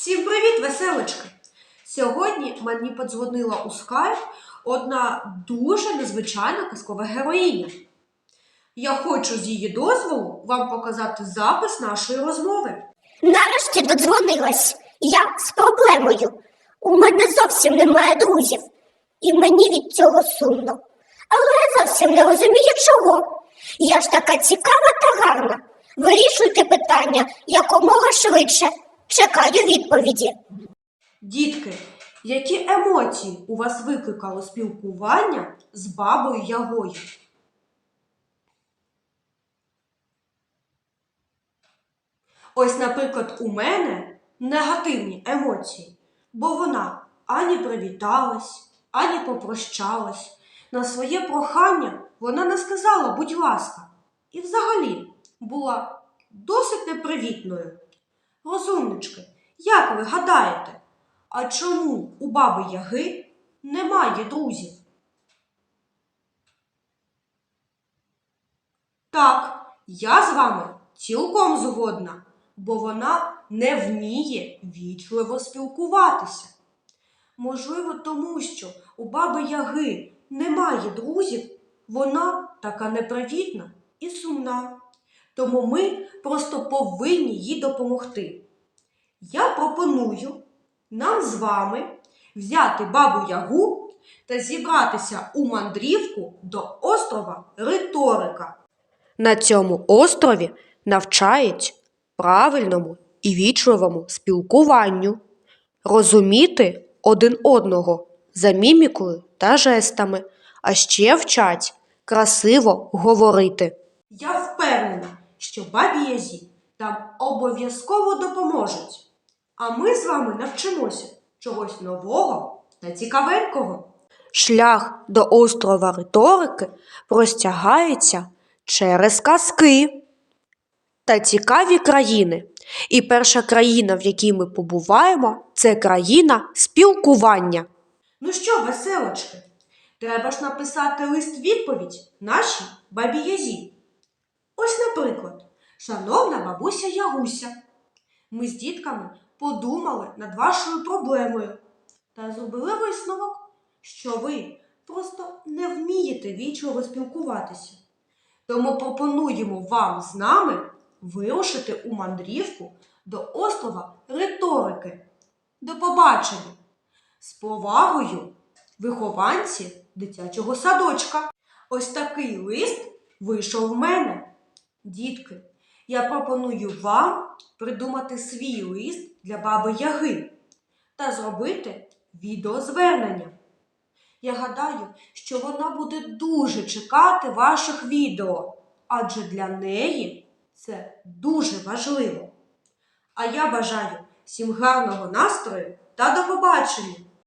Всім привіт, веселочки! Сьогодні мені подзвонила у скайп одна дуже незвичайна казкова героїня. Я хочу з її дозволу вам показати запис нашої розмови. Нарешті додзвонилась. Я з проблемою. У мене зовсім немає друзів, і мені від цього сумно. Але я зовсім не розумію, чого. Я ж така цікава та гарна. Вирішуйте питання якомога швидше. Чекаю відповіді. Дітки, які емоції у вас викликало спілкування з бабою Ягою? Ось, наприклад, у мене негативні емоції, бо вона ані привіталась, ані попрощалась. На своє прохання вона не сказала, будь ласка, і взагалі була досить непривітною. Розумнички, як ви гадаєте, а чому у баби Яги немає друзів? Так, я з вами цілком згодна, бо вона не вміє вічливо спілкуватися. Можливо, тому що у баби Яги немає друзів, вона така непривітна і сумна. Тому ми просто повинні їй допомогти. Я пропоную нам з вами взяти бабу Ягу та зібратися у мандрівку до острова Риторика. На цьому острові навчають правильному і вічливому спілкуванню, розуміти один одного за мімікою та жестами, а ще вчать красиво говорити. Я впевнена, що бабі Язі там обов'язково допоможуть. А ми з вами навчимося чогось нового та цікавенького. Шлях до острова риторики простягається через казки та цікаві країни. І перша країна, в якій ми побуваємо, це країна спілкування. Ну що, веселочки, треба ж написати лист відповідь нашій бабі Язі. Ось, наприклад, шановна бабуся Ягуся, ми з дітками подумали над вашою проблемою та зробили висновок, що ви просто не вмієте вічливо спілкуватися. Тому пропонуємо вам з нами вирушити у мандрівку до острова Риторики. До побачення! З повагою, вихованці дитячого садочка. Ось такий лист вийшов в мене. Дітки, я пропоную вам придумати свій лист для баби Яги та зробити відеозвернення. Я гадаю, що вона буде дуже чекати ваших відео, адже для неї це дуже важливо. А я бажаю всім гарного настрою та до побачення!